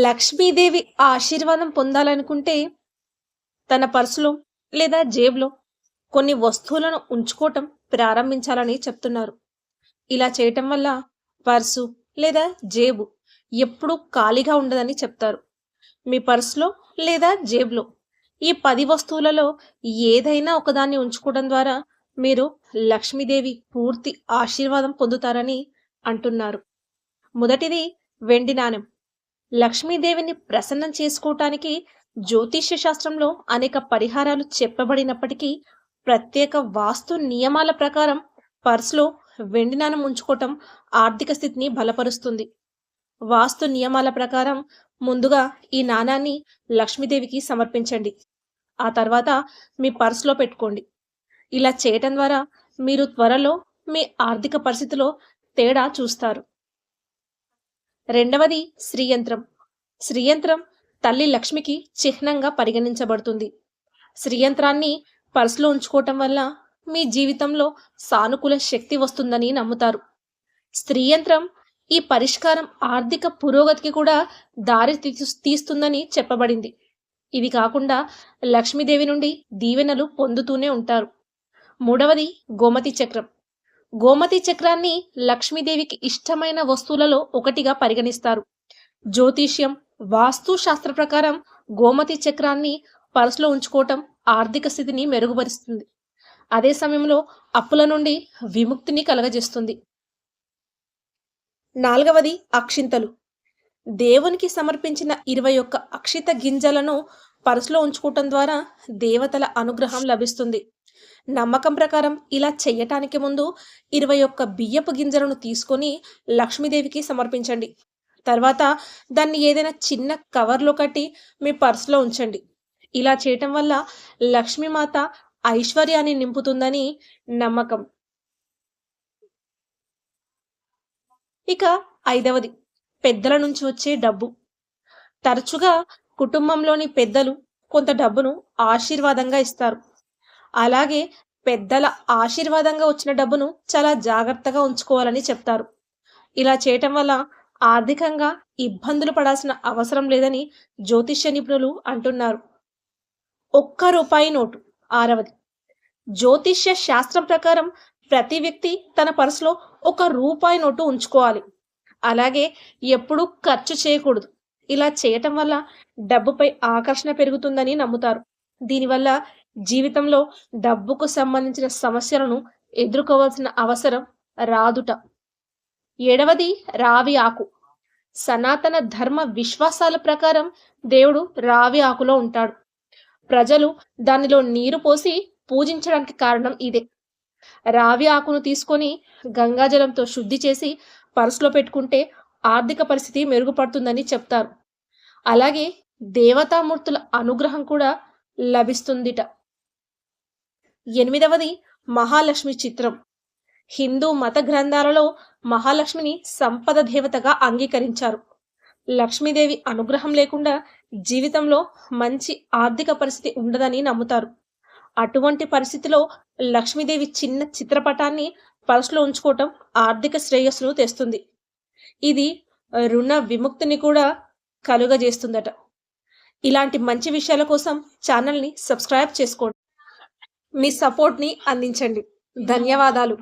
లక్ష్మీదేవి ఆశీర్వాదం పొందాలనుకుంటే తన పర్సులో లేదా జేబులో కొన్ని వస్తువులను ఉంచుకోవటం ప్రారంభించాలని చెప్తున్నారు. ఇలా చేయటం వల్ల పర్సు లేదా జేబు ఎప్పుడూ ఖాళీగా ఉండదని చెప్తారు. మీ పర్సులో లేదా జేబులో ఈ పది వస్తువులలో ఏదైనా ఒకదాన్ని ఉంచుకోవడం ద్వారా మీరు లక్ష్మీదేవి పూర్తి ఆశీర్వాదం పొందుతారని అంటున్నారు. మొదటిది వెండి నాణెం. లక్ష్మీదేవిని ప్రసన్నం చేసుకోవటానికి జ్యోతిష్య శాస్త్రంలో అనేక పరిహారాలు చెప్పబడినప్పటికీ ప్రత్యేక వాస్తు నియమాల ప్రకారం పర్స్లో వెండి నాణం ఉంచుకోవటం ఆర్థిక స్థితిని బలపరుస్తుంది. వాస్తు నియమాల ప్రకారం ముందుగా ఈ నాణాన్ని లక్ష్మీదేవికి సమర్పించండి. ఆ తర్వాత మీ పర్స్లో పెట్టుకోండి. ఇలా చేయటం ద్వారా మీరు త్వరలో మీ ఆర్థిక పరిస్థితిలో తేడా చూస్తారు. రెండవది శ్రీయంత్రం. శ్రీయంత్రం తల్లి లక్ష్మికి చిహ్నంగా పరిగణించబడుతుంది. శ్రీయంత్రాన్ని పర్సులో ఉంచుకోవటం వల్ల మీ జీవితంలో సానుకూల శక్తి వస్తుందని నమ్ముతారు. స్త్రీయంత్రం ఈ పరిష్కారం ఆర్థిక పురోగతికి కూడా దారి తీస్తుందని చెప్పబడింది. ఇవి కాకుండా లక్ష్మీదేవి నుండి దీవెనలు పొందుతూనే ఉంటారు. మూడవది గోమతి చక్రం. గోమతి చక్రాన్ని లక్ష్మీదేవికి ఇష్టమైన వస్తువులలో ఒకటిగా పరిగణిస్తారు. జ్యోతిష్యం వాస్తు శాస్త్ర ప్రకారం గోమతి చక్రాన్ని పర్సులో ఉంచుకోవటం ఆర్థిక స్థితిని మెరుగుపరుస్తుంది. అదే సమయంలో అప్పుల నుండి విముక్తిని కలగజేస్తుంది. నాలుగవది అక్షింతలు. దేవునికి సమర్పించిన ఇరవై ఒక్క అక్షిత గింజలను పరసులో ఉంచుకోవటం ద్వారా దేవతల అనుగ్రహం లభిస్తుంది. నమ్మకం ప్రకారం ఇలా చెయ్యటానికి ముందు ఇరవై ఒక్క బియ్యపు గింజలను తీసుకొని లక్ష్మీదేవికి సమర్పించండి. తర్వాత దాన్ని ఏదైనా చిన్న కవర్లో కట్టి మీ పర్సులో ఉంచండి. ఇలా చేయటం వల్ల లక్ష్మీమాత ఐశ్వర్యాన్ని నింపుతుందని నమ్మకం. ఇక ఐదవది పెద్దల నుంచి వచ్చే డబ్బు. తరచుగా కుటుంబంలోని పెద్దలు కొంత డబ్బును ఆశీర్వాదంగా ఇస్తారు. అలాగే పెద్దల ఆశీర్వాదంగా వచ్చిన డబ్బును చాలా జాగ్రత్తగా ఉంచుకోవాలని చెప్తారు. ఇలా చేయటం వల్ల ఆర్థికంగా ఇబ్బందులు పడాల్సిన అవసరం లేదని జ్యోతిష్య నిపుణులు అంటున్నారు. ఒక్క రూపాయి నోటు ఆరవది. జ్యోతిష్య శాస్త్రం ప్రకారం ప్రతి వ్యక్తి తన పర్సులో ఒక రూపాయి నోటు ఉంచుకోవాలి. అలాగే ఎప్పుడూ ఖర్చు చేయకూడదు. ఇలా చేయటం వల్ల డబ్బుపై ఆకర్షణ పెరుగుతుందని నమ్ముతారు. దీనివల్ల జీవితంలో డబ్బుకు సంబంధించిన సమస్యలను ఎదుర్కోవాల్సిన అవసరం రాదుట. ఏడవది రావి ఆకు. సనాతన ధర్మ విశ్వాసాల ప్రకారం దేవుడు రావి ఆకులో ఉంటాడు. ప్రజలు దానిలో నీరు పోసి పూజించడానికి కారణం ఇదే. రావి ఆకును తీసుకొని గంగాజలంతో శుద్ధి చేసి పర్సులో పెట్టుకుంటే ఆర్థిక పరిస్థితి మెరుగుపడుతుందని చెప్తారు. అలాగే దేవతామూర్తుల అనుగ్రహం కూడా లభిస్తుందిట. ఎనిమిదవది మహాలక్ష్మి చిత్రం. హిందూ మత గ్రంథాలలో మహాలక్ష్మిని సంపద దేవతగా అంగీకరించారు. లక్ష్మీదేవి అనుగ్రహం లేకుండా జీవితంలో మంచి ఆర్థిక పరిస్థితి ఉండదని నమ్ముతారు. అటువంటి పరిస్థితిలో లక్ష్మీదేవి చిన్న చిత్రపటాన్ని పర్సులో ఉంచుకోవటం ఆర్థిక శ్రేయస్సును తెస్తుంది. ఇది రుణ విముక్తిని కూడా కలుగజేస్తుందట. ఇలాంటి మంచి విషయాల కోసం ఛానల్ని సబ్స్క్రైబ్ చేసుకోండి. మీ సపోర్ట్ని అందించండి. ధన్యవాదాలు.